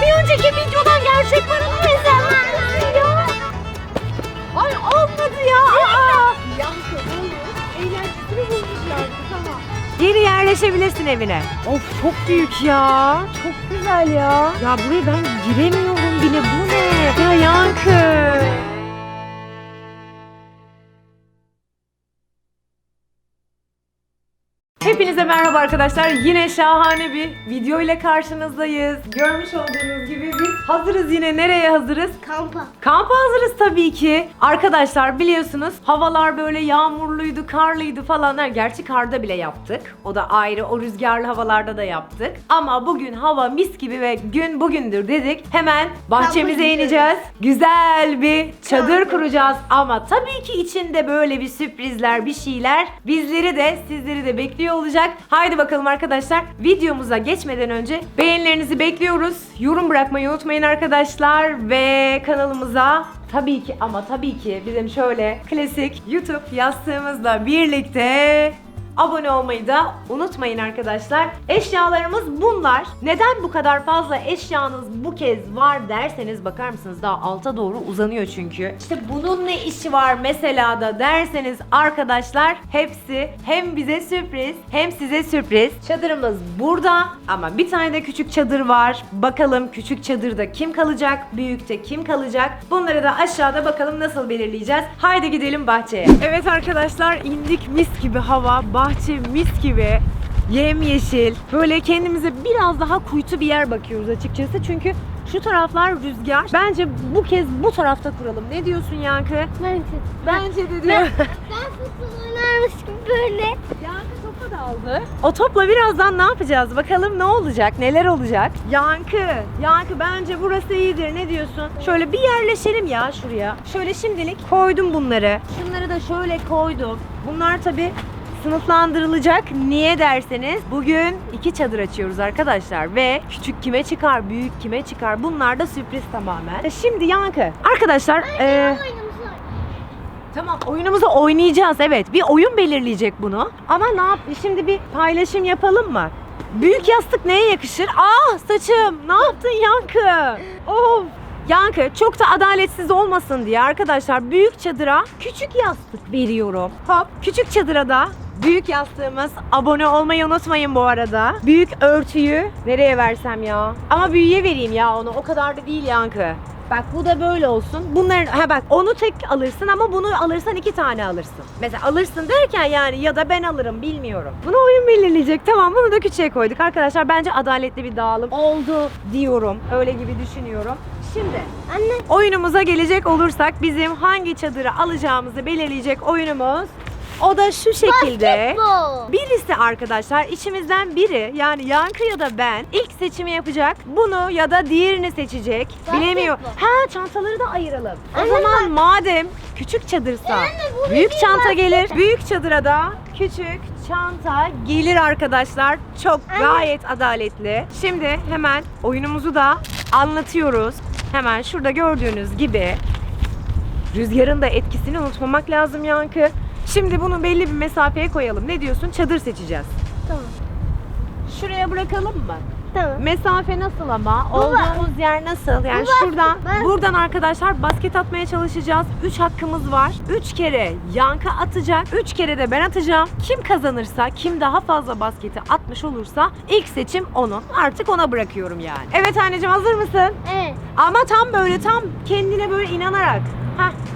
bir önceki videodan gerçek ama izlemezsin ya. Ay olmadı ya. Aa. Eğlencesini bulmuş Yankı tamam. Geri yerleşebilirsin evine. Of çok büyük ya. Çok güzel ya. Ya buraya ben giremiyorum bile. Bu ne? Ya Yankı. Hepinize merhaba arkadaşlar. Yine şahane bir video ile karşınızdayız. Görmüş olduğunuz gibi biz hazırız yine. Nereye hazırız? Kampa. Kampa hazırız tabii ki. Arkadaşlar biliyorsunuz havalar böyle yağmurluydu, karlıydı falan. Gerçi karda bile yaptık. O da ayrı. O rüzgarlı havalarda da yaptık. Ama bugün hava mis gibi ve gün bugündür dedik. Hemen bahçemize ineceğiz. Güzel bir çadır Kampa. kuracağız. Ama tabii ki içinde böyle bir sürprizler, bir şeyler bizleri de sizleri de bekliyor olacak. Haydi bakalım arkadaşlar. Videomuza geçmeden önce beğenilerinizi bekliyoruz. Yorum bırakmayı unutmayın arkadaşlar ve kanalımıza tabii ki ama tabii ki bizim şöyle klasik YouTube yastığımızla birlikte Abone olmayı da unutmayın arkadaşlar. Eşyalarımız bunlar. Neden bu kadar fazla eşyanız bu kez var derseniz bakar mısınız daha alta doğru uzanıyor çünkü. İşte bunun ne işi var mesela da derseniz arkadaşlar hepsi hem bize sürpriz hem size sürpriz. Çadırımız burada ama bir tane de küçük çadır var. Bakalım küçük çadırda kim kalacak, büyükte kim kalacak? Bunları da aşağıda bakalım nasıl belirleyeceğiz. Haydi gidelim bahçeye. Evet arkadaşlar indik mis gibi hava, bahçe mis gibi. Yemyeşil. Böyle kendimize biraz daha kuytu bir yer bakıyoruz açıkçası. Çünkü şu taraflar rüzgar. Bence bu kez bu tarafta kuralım. Ne diyorsun Yankı? Bence. Bence de diyor. Ben futbol oynarmış gibi böyle. Yankı topa da aldı. O topla birazdan ne yapacağız? Bakalım ne olacak? Neler olacak? Yankı, Yankı bence burası iyidir. Ne diyorsun? Şöyle bir yerleşelim ya şuraya. Şöyle şimdilik koydum bunları. Şunları da şöyle koydum. Bunlar tabi sınıflandırılacak. Niye derseniz bugün iki çadır açıyoruz arkadaşlar ve küçük kime çıkar, büyük kime çıkar bunlar da sürpriz tamamen. E Şimdi Yankı, arkadaşlar e, Tamam oyunumuzu oynayacağız evet. Bir oyun belirleyecek bunu. Ama ne yap? Şimdi bir paylaşım yapalım mı? Büyük yastık neye yakışır? Ah saçım. Ne yaptın Yankı? Of. Yankı çok da adaletsiz olmasın diye arkadaşlar büyük çadıra küçük yastık veriyorum. Hop küçük çadıra da büyük yastığımız. Abone olmayı unutmayın bu arada. Büyük örtüyü nereye versem ya? Ama büyüğe vereyim ya onu. O kadar da değil Yankı. Bak bu da böyle olsun. Bunların ha bak onu tek alırsın ama bunu alırsan iki tane alırsın. Mesela alırsın derken yani ya da ben alırım bilmiyorum. Bunu oyun belirleyecek. Tamam bunu da küçüğe koyduk. Arkadaşlar bence adaletli bir dağılım oldu diyorum. Öyle gibi düşünüyorum. Şimdi Anne. oyunumuza gelecek olursak bizim hangi çadırı alacağımızı belirleyecek oyunumuz o da şu şekilde. Basketbol. Birisi arkadaşlar içimizden biri yani Yankı ya da ben ilk seçimi yapacak. Bunu ya da diğerini seçecek. Basketbol. Bilemiyor. Ha çantaları da ayıralım. O Anne zaman madem küçük çadırsa Anne, büyük çanta basket. gelir. Büyük çadıra da küçük çanta gelir arkadaşlar. Çok Anne. gayet adaletli. Şimdi hemen oyunumuzu da anlatıyoruz. Hemen şurada gördüğünüz gibi Rüzgarın da etkisini unutmamak lazım Yankı. Şimdi bunu belli bir mesafeye koyalım. Ne diyorsun? Çadır seçeceğiz. Tamam. Şuraya bırakalım mı? Tamam. Mesafe nasıl ama? Baba. Olduğumuz yer nasıl? Yani Baba, şuradan, ben- buradan arkadaşlar basket atmaya çalışacağız. 3 hakkımız var. 3 kere Yankı atacak. 3 kere de ben atacağım. Kim kazanırsa, kim daha fazla basketi atmış olursa ilk seçim onun. Artık ona bırakıyorum yani. Evet anneciğim hazır mısın? Evet. Ama tam böyle tam kendine böyle inanarak. Heh.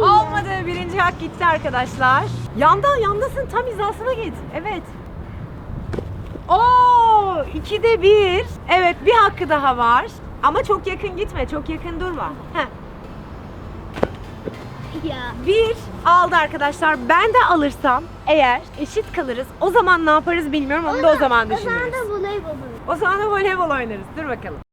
Olmadı. Birinci hak gitti arkadaşlar. Yanda, yandasın. Tam hizasına git. Evet. Oo, ikide bir. Evet, bir hakkı daha var. Ama çok yakın gitme, çok yakın durma. Heh. Ya. Bir aldı arkadaşlar. Ben de alırsam eğer eşit kalırız. O zaman ne yaparız bilmiyorum. Onu da o zaman O zaman düşünürüz. da voleybol oynarız. O zaman da voleybol oynarız. Dur bakalım.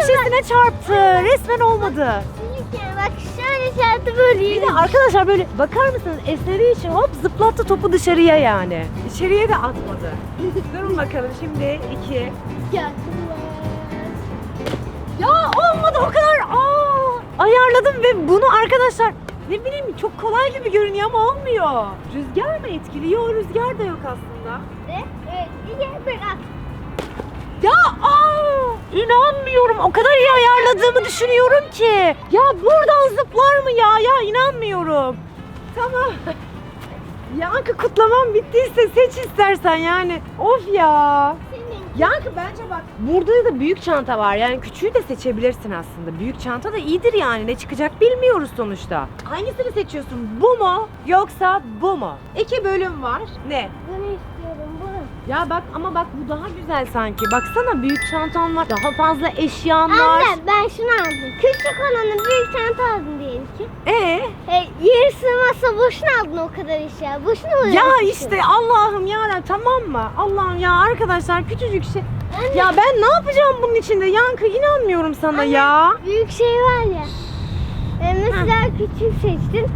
Köşesine çarptı. Resmen olmadı. Sinirken bak şöyle şartı böyle Bir de arkadaşlar böyle bakar mısınız esnediği için hop zıplattı topu dışarıya yani. İçeriye de atmadı. Durun bakalım şimdi iki. Ya. Olmadı o kadar. Aa, ayarladım ve bunu arkadaşlar Ne bileyim çok kolay gibi görünüyor ama olmuyor. Rüzgar mı etkili? Yok rüzgar da yok aslında. De, evet, iyi biraz. Ya aa, inanmıyorum. O kadar iyi ayarladığımı düşünüyorum ki. Ya buradan zıplar mı ya? Ya inanmıyorum. Tamam. Yankı kutlamam bittiyse seç istersen yani. Of ya. Yankı bence bak burada da büyük çanta var. Yani küçüğü de seçebilirsin aslında. Büyük çanta da iyidir yani. Ne çıkacak bilmiyoruz sonuçta. Hangisini seçiyorsun? Bu mu yoksa bu mu? İki bölüm var. Ne? Bunu. Ya bak ama bak bu daha güzel sanki. Baksana büyük çantan var. Daha fazla eşyan var. Anne ben şunu aldım. Küçük olanı büyük çanta aldım diyelim ki. Ee? E, yer sığmazsa boşuna aldın o kadar eşya. Boşuna mı Ya işte Allah'ım ya tamam mı? Allah'ım ya arkadaşlar küçücük şey. Anne, Ya ben ne yapacağım bunun içinde? Yankı inanmıyorum sana Anne. ya. büyük şey var ya. E, mesela küçük seçtin.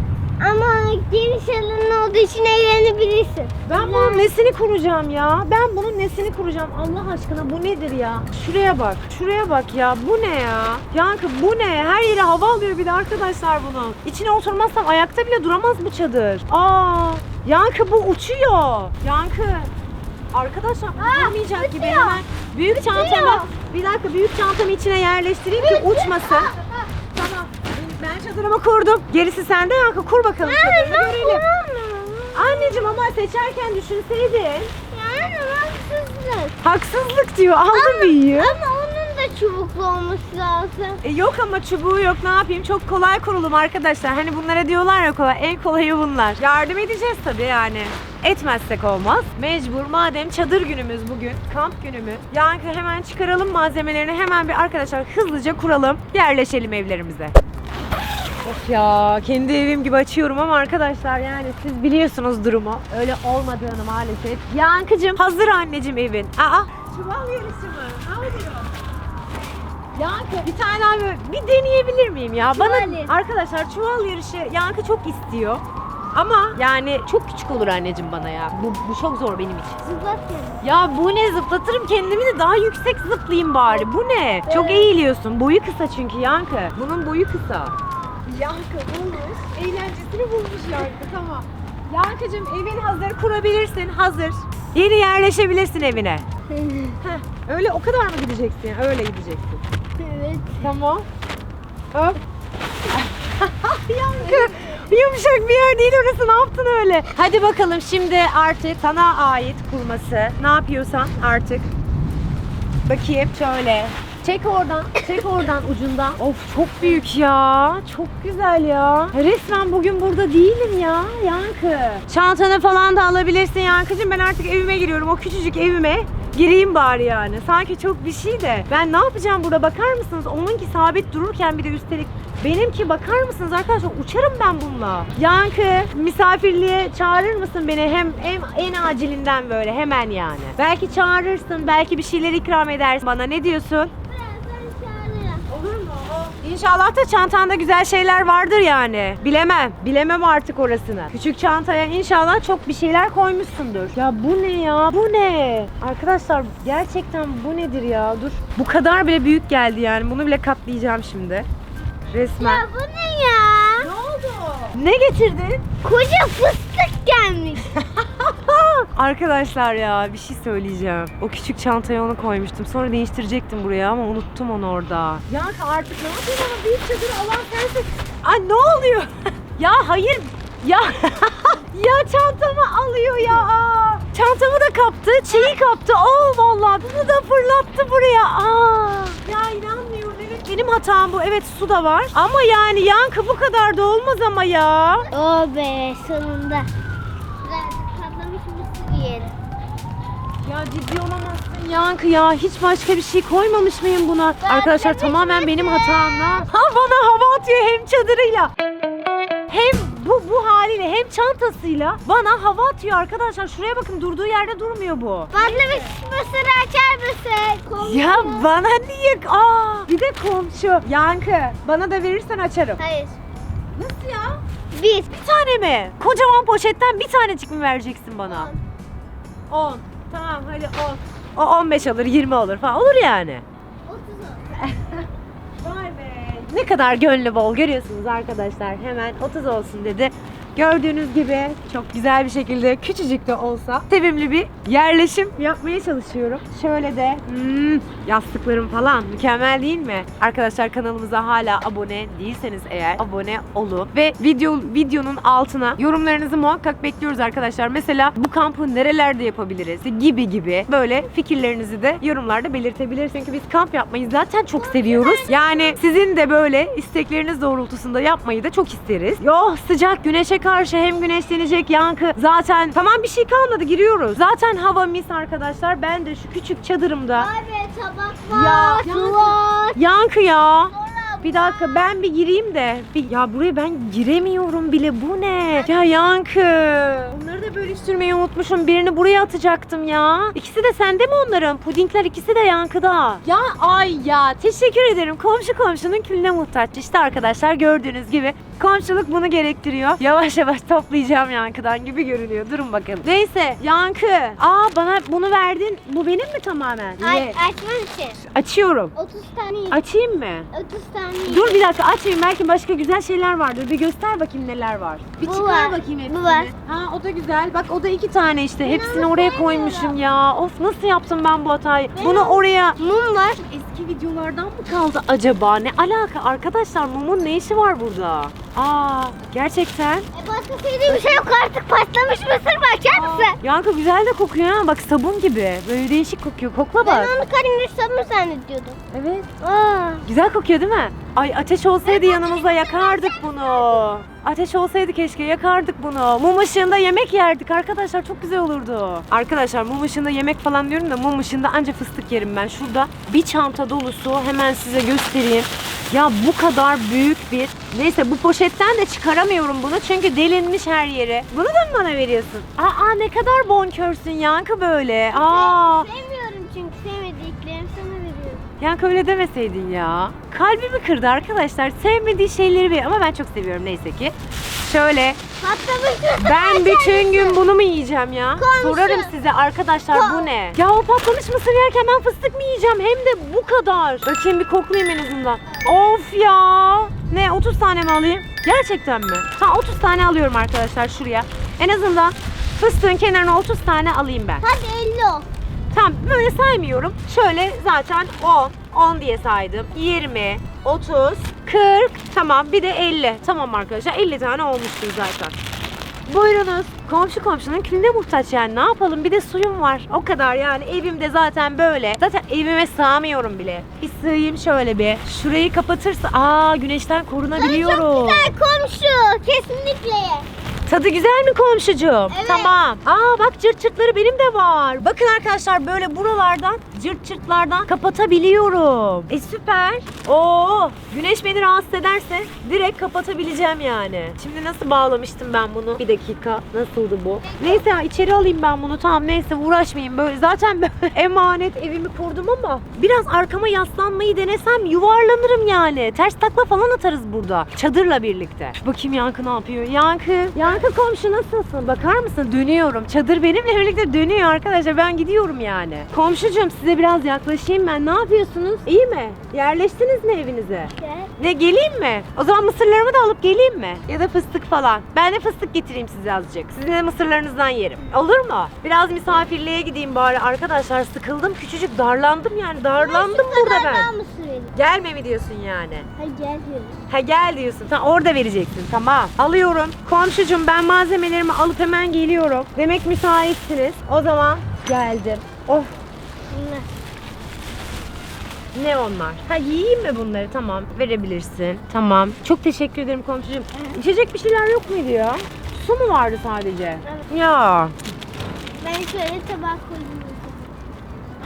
Ama geniş alanın olduğu için eğlenebilirsin. Ben bunun nesini kuracağım ya? Ben bunun nesini kuracağım? Allah aşkına bu nedir ya? Şuraya bak. Şuraya bak ya. Bu ne ya? Yankı bu ne? Her yere hava alıyor bir de arkadaşlar bunun. İçine oturmazsam ayakta bile duramaz bu çadır. Aa! Yankı bu uçuyor. Yankı. Arkadaşlar Aa, durmayacak gibi uçuyor. hemen. Büyük çantamı bir dakika büyük çantamı içine yerleştireyim ki uçmasın. Ben çadırımı kurdum. Gerisi sende Yankı. Kur bakalım çadırını görelim. Anneciğim ama seçerken düşünseydin. Yani haksızlık. Haksızlık diyor. Aldı büyüğü. Ama onun da çubuklu olması lazım. E, yok ama çubuğu yok ne yapayım çok kolay kurulum arkadaşlar. Hani bunlara diyorlar ya kolay en kolayı bunlar. Yardım edeceğiz tabii yani. Etmezsek olmaz. Mecbur madem çadır günümüz bugün, kamp günümüz. Yankı hemen çıkaralım malzemelerini hemen bir arkadaşlar hızlıca kuralım. Yerleşelim evlerimize. Of ya kendi evim gibi açıyorum ama arkadaşlar yani siz biliyorsunuz durumu. Öyle olmadığını maalesef. Yankıcım hazır anneciğim evin. Aa çuval yarışı mı? Ne oluyor? Yankı bir tane abi bir deneyebilir miyim ya? Çuval Bana arkadaşlar çuval yarışı Yankı çok istiyor. Ama yani çok küçük olur anneciğim bana ya. Bu, bu çok zor benim için. Zıplat. Ya bu ne zıplatırım kendimi de daha yüksek zıplayayım bari. Bu ne? Çok Evet. eğiliyorsun. Boyu kısa çünkü Yankı. Bunun boyu kısa. Yankı bulmuş. Eğlencesini bulmuş Yankı tamam. Yankıcığım evin hazır kurabilirsin. Hazır. Yeni yerleşebilirsin evine. Heh, öyle o kadar mı gideceksin? Öyle gideceksin. evet. Tamam. Hop. Yankı. Yumuşak bir yer değil orası. Ne yaptın öyle? Hadi bakalım şimdi artık sana ait kurması. Ne yapıyorsan artık. Bakayım şöyle. Çek oradan, çek oradan ucundan. Of çok büyük ya. Çok güzel ya. Resmen bugün burada değilim ya Yankı. Çantanı falan da alabilirsin Yankıcığım. Ben artık evime giriyorum. O küçücük evime gireyim bari yani. Sanki çok bir şey de. Ben ne yapacağım burada bakar mısınız? Onunki sabit dururken bir de üstelik Benimki bakar mısınız arkadaşlar uçarım ben bununla. Yankı misafirliğe çağırır mısın beni hem, hem en acilinden böyle hemen yani. Belki çağırırsın belki bir şeyler ikram edersin bana ne diyorsun? Birazdan çağırırım. Olur mu? İnşallah da çantanda güzel şeyler vardır yani. Bilemem. Bilemem artık orasını. Küçük çantaya inşallah çok bir şeyler koymuşsundur. Ya bu ne ya? Bu ne? Arkadaşlar gerçekten bu nedir ya? Dur. Bu kadar bile büyük geldi yani. Bunu bile katlayacağım şimdi. Resmen. Ya bu ne ya? Ne oldu? Ne getirdin? Koca fıstık gelmiş. Arkadaşlar ya bir şey söyleyeceğim. O küçük çantaya onu koymuştum. Sonra değiştirecektim buraya ama unuttum onu orada. Ya artık ne yapayım ama büyük çadırı alan sensin. Ay ne oluyor? ya hayır. Ya ya çantamı alıyor ya. Aa, Çantamı da kaptı, şeyi kaptı. Oo vallahi bunu da fırlattı buraya. Aa, ya inanmıyorum. Evet benim hatam bu. Evet su da var. Ama yani yankı bu kadar da olmaz ama ya. Oh be sonunda. Birazcık patlamış mısır yiyelim. Ya ciddi olamazsın Yankı ya. Hiç başka bir şey koymamış mıyım buna? Arkadaşlar tamamen benim bilmedim. hatam. Ha bana hava atıyor hem çadırıyla. Hem bu bu haliyle hem çantasıyla bana hava atıyor arkadaşlar. Şuraya bakın durduğu yerde durmuyor bu. Patlamış mısırı açar mısın? Komşu. Ya bana niye? Aa, bir de komşu. Yankı bana da verirsen açarım. Hayır. Nasıl ya? Bir. Bir tane mi? Kocaman poşetten bir tanecik mi vereceksin bana? 10. Tamam hadi 10. O 15 alır 20 alır falan olur yani. Otuz. Vay be Ne kadar gönlü bol görüyorsunuz arkadaşlar. Hemen 30 olsun dedi. Gördüğünüz gibi çok güzel bir şekilde küçücük de olsa sevimli bir yerleşim yapmaya çalışıyorum. Şöyle de hmm, yastıklarım falan mükemmel değil mi? Arkadaşlar kanalımıza hala abone değilseniz eğer abone olun ve video videonun altına yorumlarınızı muhakkak bekliyoruz arkadaşlar. Mesela bu kampı nerelerde yapabiliriz gibi gibi böyle fikirlerinizi de yorumlarda belirtebilirsiniz. Çünkü biz kamp yapmayı zaten çok seviyoruz. Yani sizin de böyle istekleriniz doğrultusunda yapmayı da çok isteriz. Yo sıcak güneşe karşı hem güneşlenecek yankı. Zaten tamam bir şey kalmadı giriyoruz. Zaten hava mis arkadaşlar. Ben de şu küçük çadırımda. Abi tabak Ya, var, su var. Yankı ya. Bir dakika ben bir gireyim de. Bir, ya buraya ben giremiyorum bile. Bu ne? Ya Yankı. Onları da bölüştürmeyi unutmuşum. Birini buraya atacaktım ya. İkisi de sende mi onların? Pudingler ikisi de Yankı'da. Ya ay ya teşekkür ederim. Komşu komşunun külüne muhtaç. İşte arkadaşlar gördüğünüz gibi komşuluk bunu gerektiriyor. Yavaş yavaş toplayacağım Yankı'dan gibi görünüyor. Durun bakalım. Neyse Yankı. Aa bana bunu verdin. Bu benim mi tamamen? Ay, Ye. açman için. Açıyorum. 30 tane yedim. Açayım mı? 30 tane yedim. Dur bir dakika açayım belki başka güzel şeyler vardır. Bir göster bakayım neler var. Bir Bu çıkar var, bakayım hepsini. bu var. Ha o da güzel. Bak o da iki tane işte. Hepsini onu oraya sevmiyorum. koymuşum ya. Of nasıl yaptım ben bu hatayı? Ben Bunu oraya Mum var. eski videolardan mı kaldı acaba? Ne alaka arkadaşlar? Mumun ne işi var burada? Aa gerçekten. E başka sevdiğim bir şey yok artık. Patlamış mısır var. Açar mısın? Yankı güzel de kokuyor ha. Bak sabun gibi. Böyle değişik kokuyor. Kokla Ben bak. onu karindir sabun zannediyordum. Evet. Aa. Güzel kokuyor değil mi? Ay ateş olsaydı yanımızda yakardık bunu. Ateş olsaydı keşke yakardık bunu. Mum ışığında yemek yerdik arkadaşlar çok güzel olurdu. Arkadaşlar mum ışığında yemek falan diyorum da mum ışığında anca fıstık yerim ben. Şurada bir çanta dolusu hemen size göstereyim. Ya bu kadar büyük bir... Neyse bu poşetten de çıkaramıyorum bunu çünkü delinmiş her yeri. Bunu da mı bana veriyorsun? Aa ne kadar bonkörsün Yankı böyle. Aa. Sevmiyorum çünkü sevmediklerimi sana veriyorum. Yankı öyle demeseydin ya. Kalbimi kırdı arkadaşlar. Sevmediği şeyleri bir ama ben çok seviyorum neyse ki. Şöyle Patlamış ben bütün gün bunu mu yiyeceğim ya? Komşu. Sorarım size arkadaşlar bu Kom- ne? Ya o patlamış mısır yerken ben fıstık mı yiyeceğim? Hem de bu kadar. Bakayım bir koklayayım en azından. Of ya. Ne 30 tane mi alayım? Gerçekten mi? Ha 30 tane alıyorum arkadaşlar şuraya. En azından fıstığın kenarına 30 tane alayım ben. Hadi 50 ol. Tamam böyle saymıyorum. Şöyle zaten 10, 10 diye saydım. 20, 30, 40, tamam bir de 50. Tamam arkadaşlar 50 tane olmuştur zaten. Buyurunuz. Komşu komşunun külüne muhtaç yani ne yapalım bir de suyum var. O kadar yani evimde zaten böyle. Zaten evime sığamıyorum bile. Bir sığayım şöyle bir. Şurayı kapatırsa aa güneşten korunabiliyorum. Çok güzel komşu. Kesinlikle. Tadı güzel mi komşucuğum? Evet. Tamam. Aa bak cırt cırtları benim de var. Bakın arkadaşlar böyle buralardan cırt cırtlardan kapatabiliyorum. E süper. Oo güneş beni rahatsız ederse direkt kapatabileceğim yani. Şimdi nasıl bağlamıştım ben bunu? Bir dakika. Nasıldı bu? Neyse ya içeri alayım ben bunu. Tamam neyse uğraşmayayım böyle. Zaten emanet evimi kurdum ama biraz arkama yaslanmayı denesem yuvarlanırım yani. Ters takla falan atarız burada. Çadırla birlikte. Bakayım Yankı ne yapıyor? Yankı. Yankı komşu nasılsın? Bakar mısın? Dönüyorum. Çadır benimle birlikte dönüyor arkadaşlar. Ben gidiyorum yani. Komşucuğum size biraz yaklaşayım ben. Ne yapıyorsunuz? İyi mi? Yerleştiniz mi evinize? Gel. Ne geleyim mi? O zaman mısırlarımı da alıp geleyim mi? Ya da fıstık falan. Ben de fıstık getireyim size azıcık. Sizin de mısırlarınızdan yerim. Olur mu? Biraz misafirliğe gideyim bari. Arkadaşlar sıkıldım. Küçücük darlandım yani. Darlandım burada ben. mısın benim? Gelme mi diyorsun yani? Hadi gel diyoruz. Ha gel diyorsun. Tamam orada vereceksin. Tamam. Alıyorum. Komşucum ben malzemelerimi alıp hemen geliyorum. Demek müsaitsiniz. O zaman geldim. Of Bunlar. ne onlar? Ha yiyeyim mi bunları? Tamam verebilirsin. Tamam. Çok teşekkür ederim komşucuğum. İçecek bir şeyler yok muydu ya? Su mu vardı sadece? Evet. Ya. Ben şöyle tabak koydum.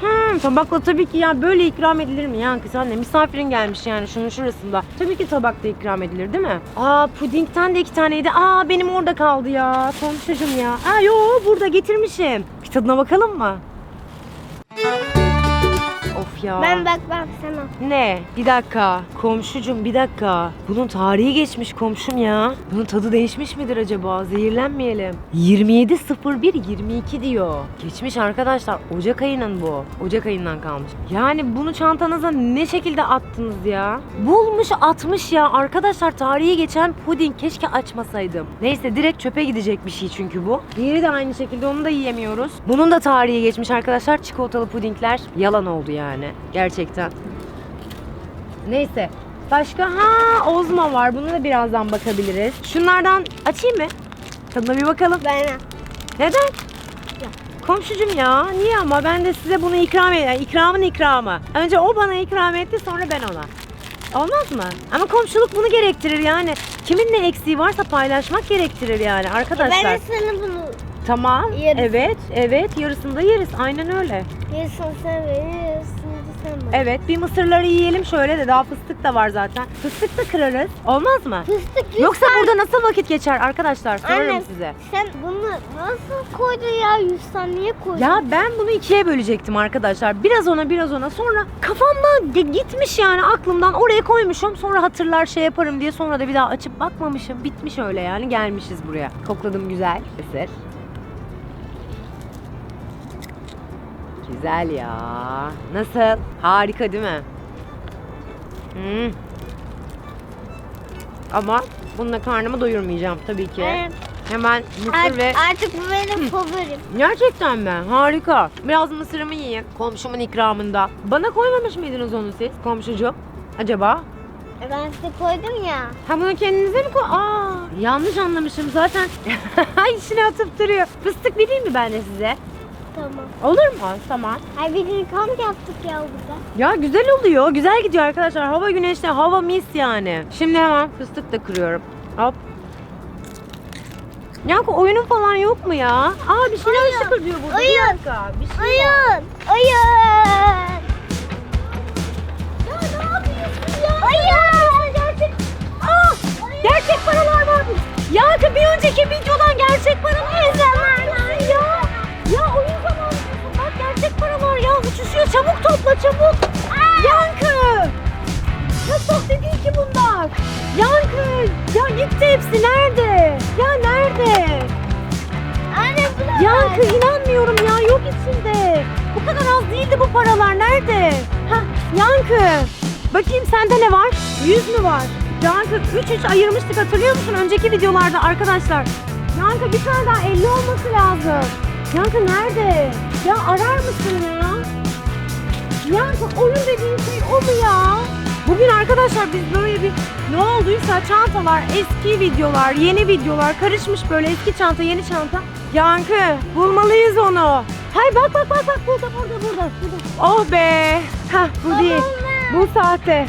Hmm, tabakla tabii ki ya böyle ikram edilir mi ya kız anne? Misafirin gelmiş yani şunun şurasında. Tabii ki tabakta ikram edilir değil mi? Aa pudingten de iki taneydi. Aa benim orada kaldı ya. Komşucum ya. Aa yo burada getirmişim. Bir tadına bakalım mı? Of ya. Ben bakmam sana. Ne? Bir dakika. Komşucum bir dakika. Bunun tarihi geçmiş komşum ya. Bunun tadı değişmiş midir acaba? Zehirlenmeyelim. 27.01.22 diyor. Geçmiş arkadaşlar. Ocak ayının bu. Ocak ayından kalmış. Yani bunu çantanıza ne şekilde attınız ya? Bulmuş atmış ya. Arkadaşlar tarihi geçen puding. Keşke açmasaydım. Neyse direkt çöpe gidecek bir şey çünkü bu. Diğeri de aynı şekilde onu da yiyemiyoruz. Bunun da tarihi geçmiş arkadaşlar. Çikolatalı pudingler yalan oldu yani. Gerçekten. Neyse. Başka ha Ozma var. Buna da birazdan bakabiliriz. Şunlardan açayım mı? Tadına bir bakalım. Ben Neden? Komşucum ya niye ama ben de size bunu ikram edeyim. İkramın ikramı. Önce o bana ikram etti sonra ben ona. Olmaz mı? Ama komşuluk bunu gerektirir yani. Kimin ne eksiği varsa paylaşmak gerektirir yani arkadaşlar. ben de sana bunu Tamam. Yeriz. Evet, evet. Yarısını da yeriz. Aynen öyle. yarısını sen ver, Evet, bir mısırları yiyelim şöyle de daha fıstık da var zaten. Fıstık da kırarız. Olmaz mı? Fıstık lütfen. Yoksa burada nasıl vakit geçer arkadaşlar? Sorarım Anne, size. Sen bunu nasıl koydun ya? 100 saniye koydun. Ya ben bunu ikiye bölecektim arkadaşlar. Biraz ona biraz ona. Sonra kafamdan gitmiş yani aklımdan oraya koymuşum. Sonra hatırlar şey yaparım diye sonra da bir daha açıp bakmamışım. Bitmiş öyle yani gelmişiz buraya. Kokladım güzel. Eser. Güzel ya. Nasıl? Harika değil mi? Hmm. Ama bununla karnımı doyurmayacağım tabii ki. Evet. Hemen mısır Artık, ve artık bu benim favorim. Gerçekten mi? Harika. Biraz mısırımı yiyin. Komşumun ikramında. Bana koymamış mıydınız onu siz komşucuğum? Acaba? E Ben size koydum ya. Ha bunu kendinize mi koy? Aa, yanlış anlamışım zaten. İçine atıp duruyor. Fıstık vereyim mi ben de size? Tamam. Olur mu? Tamam. Ay bir gün kamp yaptık ya burada. Ya güzel oluyor. Güzel gidiyor arkadaşlar. Hava güneşli. Hava mis yani. Şimdi hemen fıstık da kırıyorum. Hop. Yankı oyunun falan yok mu ya? Aa bir şeyler Oyun. şıkır diyor burada. Oyun. Bir dakika. Bir şey var. Oyun. Oyun. Ya ne yapıyorsun ya? Oyun. Gerçek. Gerçek paralar varmış. Ya bir önceki videodan gerçek paralar Uçuşuyor. Çabuk topla çabuk. Yankı. Ya sahte değil ki bunlar. Yankı. Ya gitti hepsi. Nerede? Ya nerede? Anne bu da Yankı var. inanmıyorum ya. Yok içinde. Bu kadar az değildi bu paralar. Nerede? Hah Yankı. Bakayım sende ne var? 100 mü var? Yankı 3-3 ayırmıştık hatırlıyor musun? Önceki videolarda arkadaşlar. Yankı bir tane daha 50 olması lazım. Yankı nerede? Ya arar mısın ya? Yankı oyun dediğin şey o mu ya? Bugün arkadaşlar biz böyle bir ne olduysa çantalar, eski videolar, yeni videolar karışmış böyle eski çanta, yeni çanta. Yankı bulmalıyız onu. Hay bak bak bak bak burada burada burada. burada. Oh be. Hah bu değil. Bu sahte.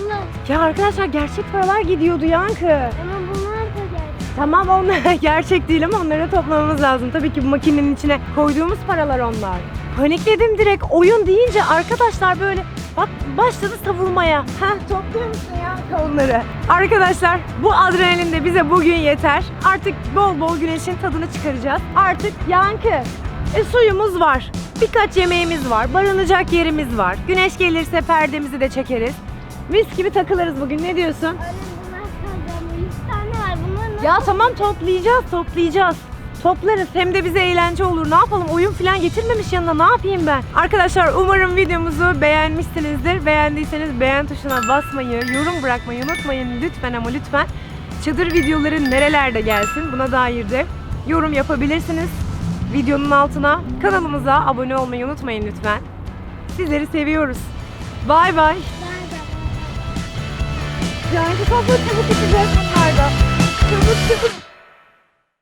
Bunlar. Ya arkadaşlar gerçek paralar gidiyordu Yankı. Ama bunlar da geldi. Tamam onlar gerçek değil ama onları toplamamız lazım. Tabii ki bu makinenin içine koyduğumuz paralar onlar. Panikledim direkt oyun deyince arkadaşlar böyle bak başladı savulmaya. Heh topluyor musun ya onları? Arkadaşlar bu adrenalin de bize bugün yeter. Artık bol bol güneşin tadını çıkaracağız. Artık yankı. E suyumuz var. Birkaç yemeğimiz var. Barınacak yerimiz var. Güneş gelirse perdemizi de çekeriz. Mis gibi takılırız bugün. Ne diyorsun? Anne bunlar kaldı ama 100 tane var. Bunlar nasıl? Ya tamam toplayacağız, toplayacağız. Toplarız hem de bize eğlence olur. Ne yapalım? Oyun falan getirmemiş yanına. Ne yapayım ben? Arkadaşlar umarım videomuzu beğenmişsinizdir. Beğendiyseniz beğen tuşuna basmayı, yorum bırakmayı unutmayın lütfen ama lütfen. Çadır videoları nerelerde gelsin buna dair de yorum yapabilirsiniz. Videonun altına kanalımıza abone olmayı unutmayın lütfen. Sizleri seviyoruz. Bay bay. Yani çok çabuk bitecek.